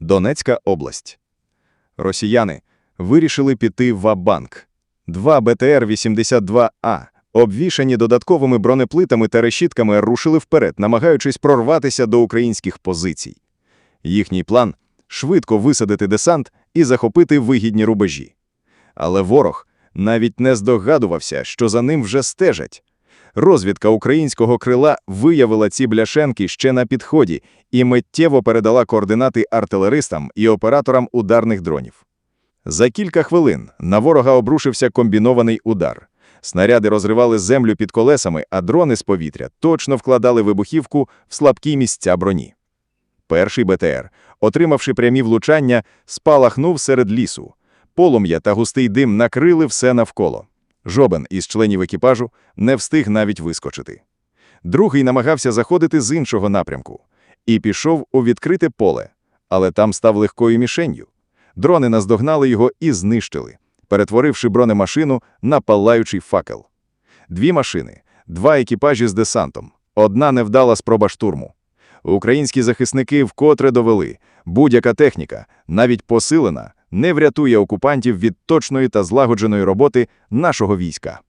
Донецька область. Росіяни вирішили піти в Абанк. Два БТР-82А, обвішані додатковими бронеплитами та решітками, рушили вперед, намагаючись прорватися до українських позицій. Їхній план – швидко висадити десант і захопити вигідні рубежі. Але ворог навіть не здогадувався, що за ним вже стежать. Розвідка українського крила виявила ці бляшенки ще на підході і миттєво передала координати артилеристам і операторам ударних дронів. За кілька хвилин на ворога обрушився комбінований удар. Снаряди розривали землю під колесами, а дрони з повітря точно вкладали вибухівку в слабкі місця броні. Перший БТР, отримавши прямі влучання, спалахнув серед лісу. Полум'я та густий дим накрили все навколо. Жобен із членів екіпажу не встиг навіть вискочити. Другий намагався заходити з іншого напрямку і пішов у відкрите поле, але там став легкою мішенью. Дрони наздогнали його і знищили, перетворивши бронемашину на палаючий факел. Дві машини, два екіпажі з десантом, одна невдала спроба штурму. Українські захисники вкотре довели, будь-яка техніка, навіть посилена, не врятує окупантів від точної та злагодженої роботи нашого війська.